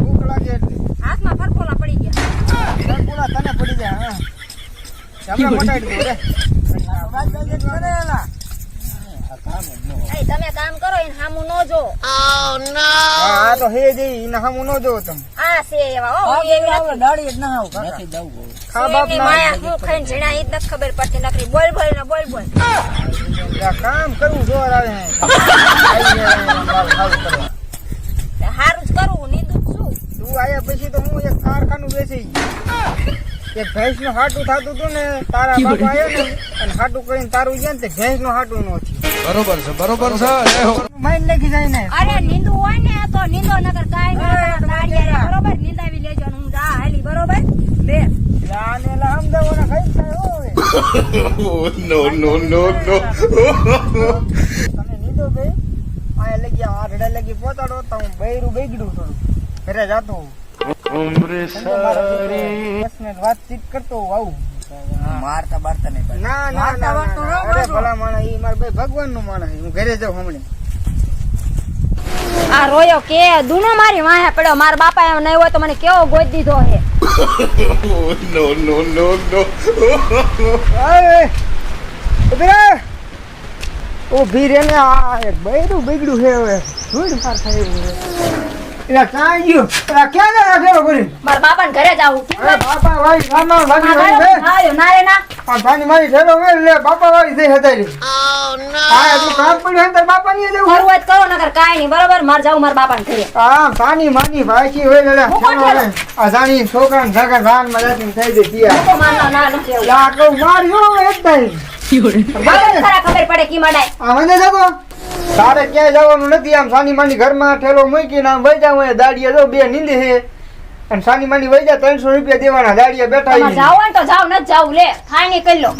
ભૂખ લાગે એટલે. હાથમાં ફરફોલા પડી ગયા. સરપુરા તને પડી ગયા હા. હમણાં મટાડી દઉં રે. જ તમે કામ કરો એને હામું ન જો હા તો હે જઈ એને હમું ન જોવો તમે. આ છે એવા હો હું એવી નથી. ખા બાપ ના માયા હું ખાઈને ઝીણા ઈ જ ખબર પડતી નકરી બોલ બોલ ને બોલ બોલ. કામ કરવું જોર આવે. હે. આઈ કરવા. હારું જ કરવું નીંદું જ શું પછી તો હું એક કારખાનું બેસી એક ભેંસનું હાટું થતું હતું ને તારા બાપા આવ્યો ને અને હાટું કરીને તારું ગયા ને તે ભેંસનું હાટું નો બરોબર છે બરોબર છે હો. નાખી જાય ને. અરે નીંદુ હોય ને તો નીંદો નગર કાઈ ના બરોબર? નીંદાવી લેજો હું જા હાલી બરોબર? લે આને એલા ખાઈ જાય નો નો નો નો તમે નીધો ભાઈ. આ લગી આઠડા લગી પોતાડો તો હું બૈરું બગડ્યું થોડું ઘરે જાતો. વાતચીત કરતો આવું. મારતા બારતા નહીં ના ના ના ના, ના. અરે ભલા માણસ ઈ મારા ભાઈ ભગવાનનું માણસ હું ઘરે જાઉં હમણાં. આ રોયો કે દુનો મારી વાહે પડ્યો. મારા બાપા એમ નહીં હોય તો મને કેવો ગોદ દીધો હે? નો નો નો નો. અરે ઊભી રે. ને આ એક બૈરું બગડ્યું છે હવે. ધૂળ માર થાય એવું ગયું એલા ક્યાં રાખેલો કરી મારા બાપાને ઘરે જાવું બાપા વાળી રામા વાળી વાળી બે. ના. ના પાણી મારી ઠેલો મેં લે બાપા હા તું કામ પડ્યું બાપા ની જવું કરો નકર કાંઈ નહીં બરાબર? માર જાવું મારા બાપાને ઘરે. આ પાણી માની ભાઈ હોય ને લે હું કોણ ઠેલો લે આ જાણી છોકરા ને માં જાતી થઈ જઈ ત્યાં ના નથી એવું. માર્યો એક ટાઈમ ખબર પડે કી મડાય. આ મને તારે ક્યાંય જવાનું નથી? આમ સાની માની ઘરમાં ઠેલો મૂકીને આમ વઈ જાવ દાડીએ. જો બે નીંદી છે અને સાની માની વઈ જા ત્રણસો રૂપિયા દેવાના દાડીએ બેઠા જાવ ને તો જાવ નથી જાવ લે ખાણી કરી લો.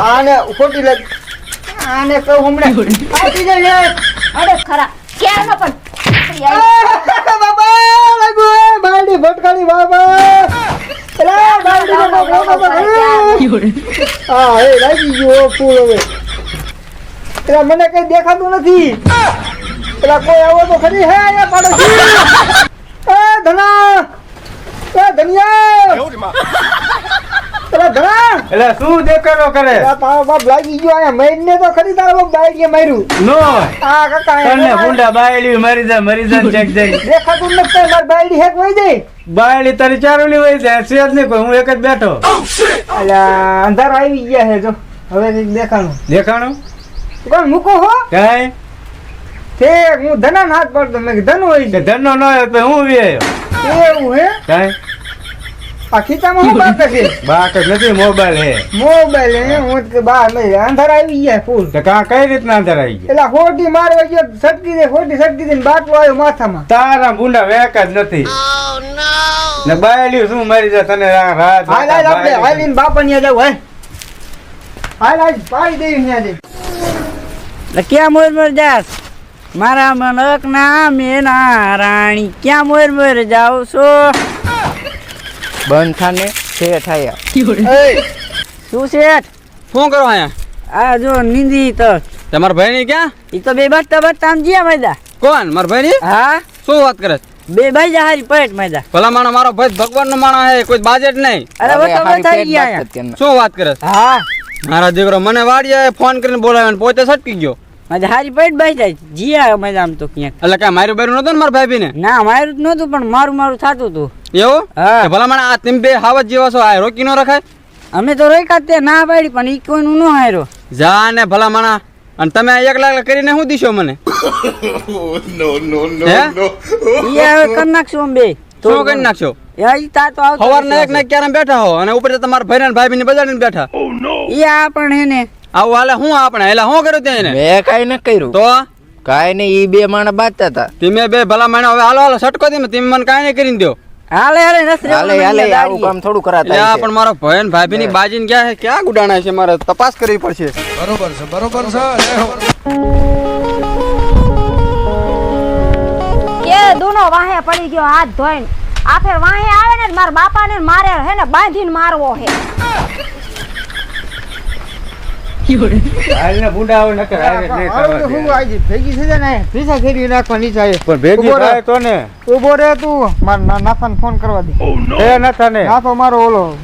આને ખોટી લે આને કહું હમણાં. જાય લે. અરે ખરા. ક્યાં ન પણ. બાબા લાગુ બાલડી ભટકાડી બાબા. એલા, બાલડીનો બાબા, બાબા, હા એ લાગી ગયો ફૂલ હવે. એલા મને કઈ દેખાતું નથી. પેલા કોઈ આવો તો ખરી. હે અહીંયા પાડોશી. એ ધના એ ધનિયા પેલા ધના એટલે શું દેખાડો કરે? તારો બાપ લાગી ગયો અહીંયા મરીને તો ખરી તારો બાપ બાયડીએ માર્યું. નો. આ કાકા તને ભૂંડા બાયડી મારી જાય મરી જાય ચેક જાય દેખાતું નથી મારી બાયડી હેક વઈ જાય. બાયડી તારી ચારોલી હોય જાય છે જ નહીં કોઈ હું એક જ બેઠો. અલ્યા અંધારો આવી ગયા છે જો. હવે દેખાણું. દેખાણું? કોણ મૂકો હો. કાંઈ તે હું ધના હાથ પડતો મેં ધન હોય છે. ધનનો ન હોય તો હું વે એવું હે? કાંઈ આ ખીચામાં હું બાત છે? બાક નથી મોબાઈલ હે. મોબાઈલ હે? હું તો બહાર નહીં અંધારા આવી ગયા ફૂલ. તો કા કઈ રીતના અંદર આવી ગયા? મારવા ગયો સટકી દે ખોટી સટકી દે બાટલો આવ્યો માથામાં. તારા ભૂંડા વેક જ નથી. ને બાયલી શું મારી જાય તને રાત હાલ હાલ આપણે. હાલીને બાપા ન્યા જાવ હાલ. હાલ હાલ પાડી દેવી ન્યા દે. એટલે ક્યાં મોર મોર જાસ મારા મનક ના મેના રાણી. ક્યાં મોર મોર જાવ છો? બંધ થાને શેઠ આયા. શું શેઠ? શું કરો અહીંયા? આ જો નિંદી તો. તમારા ભાઈ ની ક્યાં? ઈ તો બે બચતા બચતા આમ જ્યાં મેદા કોણ? મારા ભાઈ ની? હા? શું વાત કરે બે ભાઈ જા હારી પેટ મેદા ભલા માણો મારો ભાઈ ભગવાન નો માણો હે કોઈ બાજેટ નહીં. અરે વો તો થઈ ગયા શું વાત કરે હા. મારા દીકરો મને વાડીએ ફોન કરીને બોલાવ્યો પોતે સટકી ગયો. મારે હારી પડી બેસી જાય જીયા મજા આમ તો ક્યાંક. એટલે કાંઈ મારું બેરું નતું ને મારા ભાઈ ને ના મારું જ નહોતું પણ મારું મારું થતું હતું એવું? હા. ભલા મને આ તેમ બે હાવત જેવા છો આ રોકી ન રખાય? અમે તો રોક્યા તે ના પાડી પણ ઈ કોઈનું ન હાર્યો. જા ને ભલા માણસ અને તમે એકલા એકલા કરીને શું દીશો મને? નો નો નો હે? નો ઈ હવે કરી નાખશું અમે બે. તો કરી નાખશો? યા ઈ તો આવતો સવાર ને એક ને ક્યારે બેઠા હો અને ઉપર તમારા ભાઈ ને ભાઈ ને બજાડીને બેઠા ઈ આ પણ હે ને આવું હાલે હું આપણે એટલે શું કર્યું ત્યાં એને? મેં કઈ ન કર્યું. તો? કાંઈ નહીં ઈ બે માણસ બાજતા હતા. તમે બે ભલા માણસ હવે હાલો હાલો સટકો તમે તમે મને કાંઈ નહીં કરીને દો. હાલે હાલે નસ હાલે હાલે આવું કામ થોડું કરાતા યા પણ મારો ભાઈ ને ભાભી ની બાજી ને ક્યાં છે? ક્યાં ગુડાણા છે મારે? તપાસ કરવી પડશે. બરોબર છે બરોબર છે કે દુનો વાહે પડી ગયો હાથ ધોઈને. આ ફેર વાહે આવે ને મારા બાપાને ને મારે હે ને બાંધીને મારવો હે. હાલને બુંડા નકર હારે નહીં હવે હું થવા ભેગી થઈ ને પૈસા ખેરી નાખવાની ચાહે પણ ભેગી ઊભો થાય તો ને. ઊભો રે તું માર નાથાને ફોન કરવા દે. એ નથા ને નાથો મારો ઓલો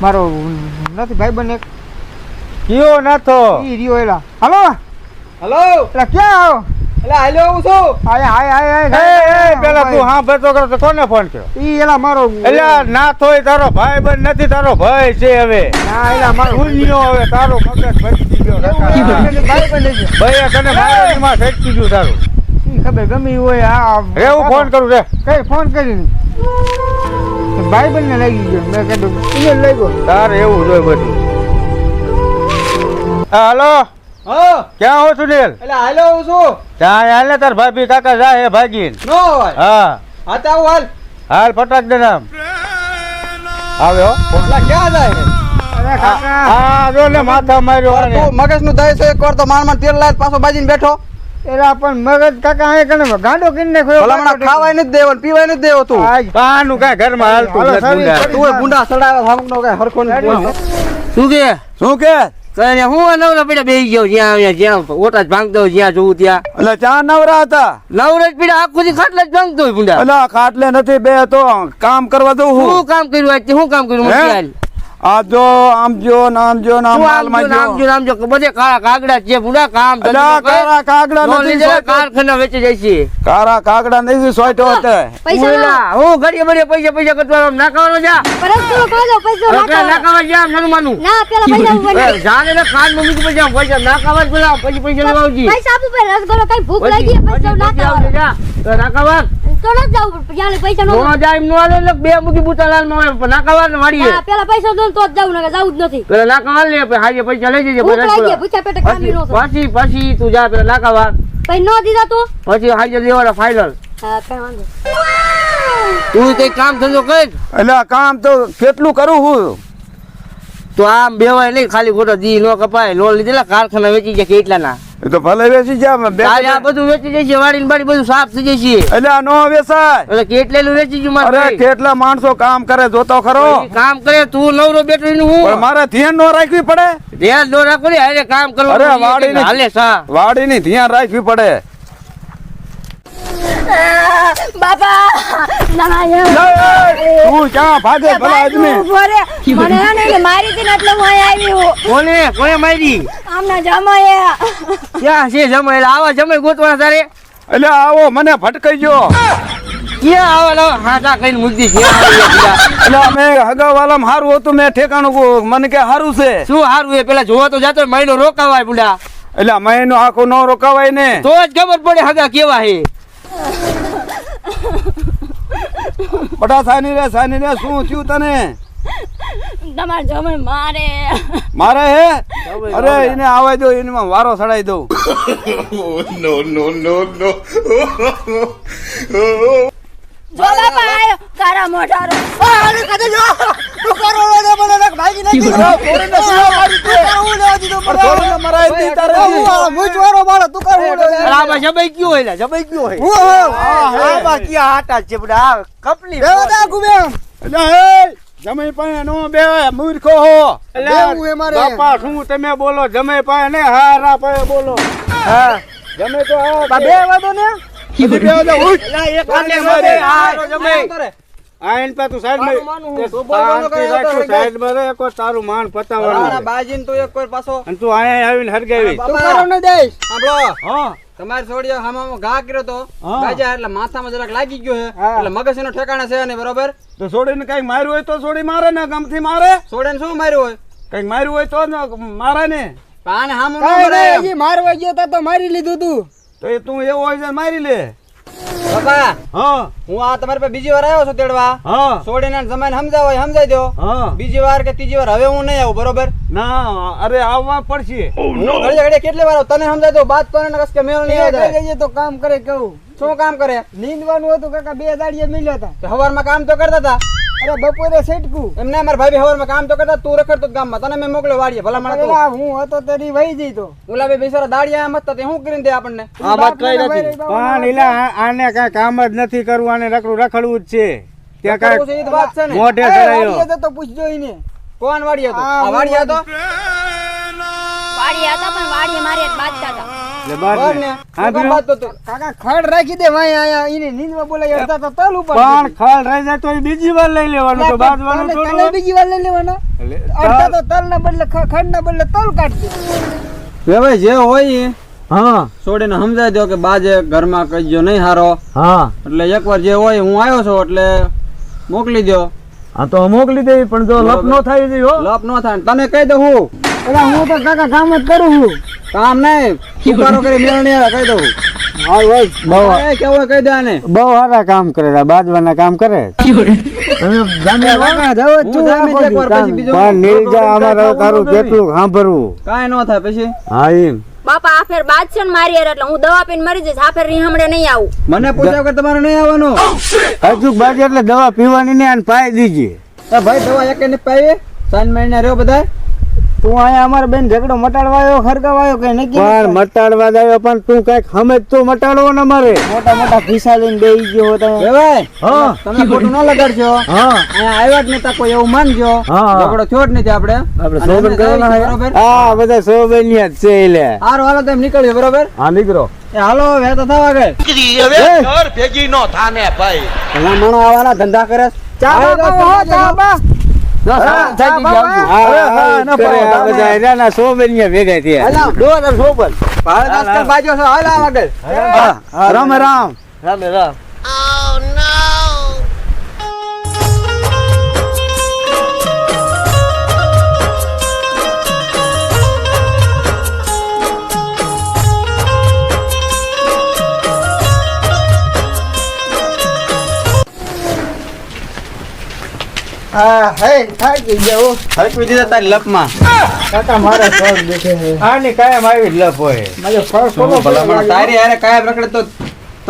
મારો નથી ભાઈ બને કયો નાથો? ઈ રિયો એલા. હાલો? હલો? ક્યાં આવો? એટલે હાલ્યો આવું છું. આય આય આય એ પેલા તું હા ભરતો કરો તો કોને ફોન કર્યો? ઈ એલા મારો એટલે ના હોય તારો ભાઈ નથી તારો ભાઈ છે હવે. ના એલા મારો ભૂલ્યો હવે તારો મગજ ભટકી ગયો ભાઈ બને છે ભાઈ તને મારો એમાં ફેંકી ગયું તારું. ઈ ખબર ગમી હોય આ રે હું ફોન કરું રે. કઈ ફોન કરીને ભાઈ બંને લાગી ગયો મેં કીધું એને લઈ ગયો. તારે એવું જોઈએ બધું. હાલો. ક્યાં હો સુનિલ? એટલે હાલો હું છું. ત્યાં હાલ ને તાર ભાભી કાકા જાય હે ભાગીને. નો હોય. હા. હા તો હાલ. હાલ ફટાક દે નામ આવ્યો પોટલા ક્યાં જાય હા જો ને માથા માર્યો. મગજનું દહીં છે એક વાર તો માર માર તેલ લાય પાછો બાજીને બેઠો. એલા પણ મગજ કાકા હે કને ગાંડો કિન ને ખોયો ભલામણા ખાવાય નથી દેવો પીવાય નથી દેવો તું. કાનું કાંઈ ઘરમાં હાલતું હાલો. તું એ ગુંડા સડાવે થામુક નો કઈ હરખો નથી શું કે? શું કે? કઈ હું નવરા પીડા બેસી ગયો જ્યાં જ્યાં ઓટા જ ભાંગતો જ્યાં જોઉં ત્યાં. એટલે ત્યાં નવરા હતા? નવરા જ પીડા આખું થી ખાટલા જ ભાંગતો ભૂંડા. એટલે ખાટલે નથી બે તો કામ કરવા દઉં શું કામ કર્યું આજે શું કામ કર્યું હે? આ જો આમ જો નામ જો નામ શું માલ આમ માં જો, નામ જો, જો, બધે કાળા કાગડા છે બુડા કામ કારા. કાગડા નથી કારખાના વેચી જાય છે. કારા કાગડા નથી સોઈટો હતો. પૈસા હું ઘડી ઘડીએ પૈસા પૈસા કરતો આમ નાખાવાનો જા. પરંતુ કાઢો પૈસા પેલા નાખાવા જા નાનું માનું. ના પેલા પૈસા ઉપર જાને ને ખાન મમ્મી કે પૈસા પૈસા નાખાવા જ પેલા પછી પૈસા લેવા આવજી. પૈસા આપું પર રસગોલો કઈ ભૂખ લાગી પૈસા ના પછી આવજે જા. તો ન જાવું ત્યાં પૈસા નો નો જાય એમ નો એટલે બે મૂકી બુટાલાલમાં ને વાળીએ પેલા પૈસા દો તો જ જાવું ને જાવું જ નથી. પેલા નાખાવા લે હાજે પૈસા લઈ જજે પછી લાગી રસગુલ્લા. ભૂખ્યા પેટે કામી નો પછી પછી તું જા પેલા નાખાવા પછી નો દીધા તો? પછી હાજે લેવાના ફાઇનલ હા કઈ વાંધો તું કઈ કામ ધંધો કર. એટલે કામ તો કેટલું કરું હું? તો આમ બેવાય નહીં ખાલી ખોટો દી નો કપાય. લોન લીધેલા કારખાના વેચી ગયા કેટલા ના એ તો ભલે વેચી જા બે આ બધું વેચી જશે વાડી બાડી બધું સાફ થઈ જશે છે એટલે આ નો વેચાય. એટલે કેટલેલું વેચી ગયું મારે અરે કેટલા માણસો કામ કરે જોતો ખરો. કામ કરે તું નવરો બેઠો પણ હું? મારે ધ્યાન નો રાખવી પડે. ધ્યાન નો રાખવી અરે કામ કરવું અરે વાડીની- હાલે સા. વાડી ની ધ્યાન રાખવી પડે. બાપા ના તું ક્યાં ભાગે ભલા આદમી? મને એને મારી હતી એટલે હું આવી કોને? કોને મારી? આમના જમાએ ક્યાં છે જમાઈ આવા જમાઈ ગોતવાના તારે? એટલે આવો મને ભટકાઈ ગયો ક્યાં આવા લાવા? હાથા કઈને મૂકી દે ક્યાં આવી ગયા બીજા? એટલે અમે હગાવાલામ હારું હતું મેં ઠેકાણું મને કે હારું છે. શું હારું એ? પેલા જોવા તો જાતો મહિનો રોકાવાય બુડા. એટલે મહિનો આખો ન રોકાવાય ને. તો જ ખબર પડે હગા કેવા હે. બટા સાની રે સાની રે શું થયું તને? તમારા જમણ મારે. મારે હે? અરે એને આવા દો એને વારો સડાઈ દઉં. નો નો નો no. જો બાપા આયો. કારા મોઢારો ગયો. હોય આમાં ક્યાં હાટા છે બુડા કપલી એટલે હે જમાઈ પાસે નો બે મૂર્ખો હો. બેવું એ મારે. બાપા શું તમે બોલો? જમાઈ પાસે ને હારા પાસે બોલો. હા. જમે તો આ બે વાદો ને? આઈન પા તું સાઈડ. માં કઈ સાઈડમાં રહે, એક તારું માન પતાવવાનું. બાજીને તું એક વાર પાછો. અને તું અહીંયા આવીને હરગાવી. તું કરો ને દેશ સાંભળો. હા. તમારે છોડીએ હામામાં ઘા કર્યો તો. બાજા એટલે માથામાં જરાક લાગી ગયો છે. એટલે મગજ એનો ઠેકાણે છે ને બરોબર? તો છોડીને કઈ માર્યું હોય તો છોડી મારે ને ગમથી મારે. છોડે શું માર્યું હોય? કઈ માર્યું હોય તો મારે ને. હામું કાંઈ મારવા ગયો તો મારી લીધું તું. તો એ તું એવો હોય છે મારી લે. બાપા હા. હું આ તમારી પાસે બીજી વાર આવ્યો છું તેડવા. હા. છોડીને જમાઈને સમજાવો હોય સમજાઈ દો હા. બીજી વાર કે ત્રીજી વાર હવે હું નહીં આવું બરોબર? ના અરે આવવા પડશે. ઘડી ઘડી ઘડીએ કેટલી વાર તને સમજાય તો બાદ તને કસ કે મેળ નહીં આવે જઈએ તો કામ કરે કેવું શું કામ કરે? નીંદવાનું હતું કાકા બે દાડીએ મિલ્યા હતા. સવારમાં કામ તો કરતા હતા. અરે બપોરે સેટકું એમને મારા ભાભી હવારમાં કામ તો કરતા તું રખડતો ગામમાં. તને મેં મોકલો વાડીએ ભલા મારા હું હતો તેરી વહી જઈ તો ઓલા બે બિચારા દાડિયા એમ હતા તે શું કરીને દે આપણને? આ વાત કઈ નથી. પણ ઇલા આને કઈ કામ જ નથી કરવું આને રખડું રખડવું જ છે. ત્યાં કઈ વાત છે ને. મોઢે ચડાયો. તો પૂછજો ઈને. કોણ વાડી હતો? આ હું વાડી હતો? વાડીએ. હતા પણ વાડીએ મારે બાજતા હતા. એટલે બાર બાર ને. ને. હા, કાકા પીરું? બાદ તો તો- કાકા ખડ રાખી દે વાંહે આયા ઈને નીંદવા બોલાય અડધા તો તલ ઉપર પણ ખાલ રહી જાય તો એ બીજી વાર લઈ લેવાનું તો બાજવાનું તલે- થોડું તલે હોય. બીજી વાર લઈ લેવાના. એટલે અડધા તો તલ ના બદલે ખડ ના બદલે તલ કાઢી જે હોય હા. છોડીને સમજાય દો કે બાજે ઘરમાં કહીજો નહીં હારો. હા. એટલે એકવાર જે હોય હું આવ્યો છું એટલે મોકલી દો હા તો મોકલી દે પણ જો લપ ન થાય લપ નો થાય તને કહી દઉં હું. અરે હું તો કાકા કામ જ કરું છું. કામ? નહીં ઉતારો કરી મેળણી કહી દઉં. બહુ એ કેવું હોય કહી દે આને. બહુ સારા કામ કરે બાજવાના કામ કરે જામે કાકા જાવ હું જામીન એકવાર પછી બીજું પણ નીલજા અમારે તારું કેટલું સાંભળવું કાંઈ ન થાય પછી. હા એમ. બાપા આ ફેર બાજ છે ને મારી એટલે હું દવા પીને મરી જઈશ. આ ફેર નહીં આવું. મને પૂછ્યા વગર તમારે નહીં આવવાનું. હજુ બાજુ એટલે દવા પીવાની ને આને પાઈ દીજી. ભાઈ દવા એક ને પાવી સાંજ મહિના રહ્યો બધા તું અહીંયા અમારે બેન ઝઘડો મટાડવાયો ખરગાવાયો કે નહીં પણ મટાડવા આવ્યો પણ તું કંઈક સમજ તો મટાડવો ને મારે મોટા મોટા ખિસ્સા લઈને બેસી ગયો તમે એ ભાઈ હા. તમે ખોટું ન લગાડજો. હા. અહીંયા આવ્યા જ નતા કોઈ એવું માનજો. ઝઘડો થયો જ નથી આપણે. આપણે સોબન કરવાના કહીશું, હા? બધા સોબન જ છે એટલે. હારું હાલો તમે નીકળ્યો બરોબર? હા નીકળો. એ હાલો હવે તો થવા ગઈ ભલા માણો આવાના ધંધા કરે છે. ચા હા, બા તો હો, ચા બા જો, ચા ચા બા, હા, રામ. રામ રામ. હા હે થાકી ગયો હરકવી દીધા તારી લપમાં. કાકા મારા પગ દેખે છે. આની કાયમ આવી લપ હોય. મારો તારી હારે કાયમ રખડે તો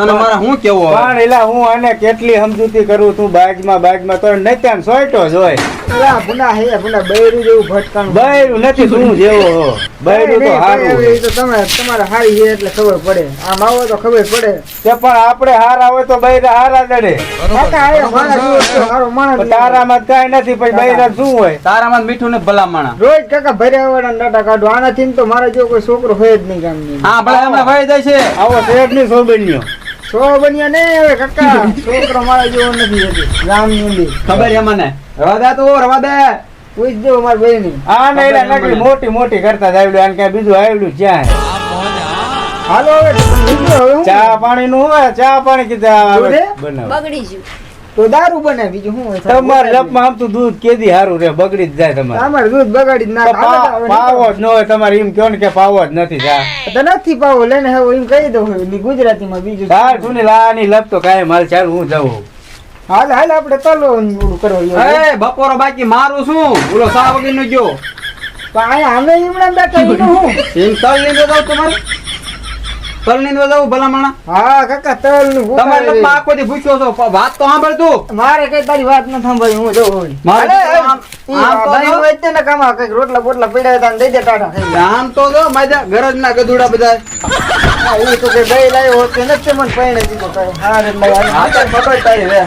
તને મારે શું કેવું હવે? પણ એલા હું આને કેટલી સમજૂતી કરું? તું બાજમાં બાજમાં તો ત્યાં સોયટો જ હોય. અલા ભૂના હે ભૂના બૈરું જેવું ભટકાણું. બૈરું નથી તું જેવો હો. બૈરું તો હારું એ તો તમે તમારે હારી છે એટલે ખબર પડે. આમ આવો તો ખબર પડે. કે પણ આપણે હારા હોય તો બૈરા હારા જડે કાકા આયો મારા જેવો હારો માણસ તારામાં જ નથી પછી બૈરા શું હોય? તારામાં મીઠું ને ભલા માણા રોજ કાકા ભર્યા વાળા નાટા કાઢો. આનાથી તો મારા જેવો કોઈ છોકરો હોય જ નહીં ગામની. હા ભલા હમણાં ભાઈ જાય છે. આવો શેઠની સોબન્યો સો બન્યા નહીં હવે કાકા છોકરો મારા જેવો નથી હજી ગામની અંદર ખબર છે મને? રવા દે તું રવા દે. પૂછ મારી ને મને. મોટી મોટી કરતા જ આવડ્યું આને બીજું આવડ્યું ક્યાં? હાલો હવે નીકળો હવે હું? ચા પાણી નું ચા પાણી કીધા બગડી ગયું. તો દારૂ બને બીજું શું હોય તમારે લપમાં આમ તો દૂધ કેદી હારું રે બગડી જ જાય તમારે. અમારે દૂધ બગાડી હાલો હવે પાવો જ ન હોય તમારે એમ કહો ને કે પાવો જ નથી જા. તો નથી પાવો લઈને હવે એમ કહી દઉં ની ગુજરાતીમાં બીજું ચાલ સુની લાની લપ તો કાંઈ માલ ચાલ હું જાઉં. હાલ હાલ આપણે તલો ઓલું કરવા. એ બપોરો બાકી મારું શું? બોલો સા વગરનું જો પણ અહીંયા અમે હમણાં બેઠા હું એમ તલ લઈને જાવ તમારે. તલ નો જાવ ભલા માણા? હા કાકા તલનું તમારે આખો દી ભૂખ્યો છો વાત તો સાંભળ તું. મારે કઈ તારી વાત ન સાંભળી હું જોઉં મારે આમ- તો. હોય છે ને કામાં કંઈક રોટલા બોટલા પડ્યા હતા દઈ દે ટાટા આમ તો જો માજા ગરજ ના ગધુડા બધા હું તો કે દઈ લાવ્યો હોત કે નથી મને પૈણે દીધો હા, રે, લઈ હા તો પકડ તારી રે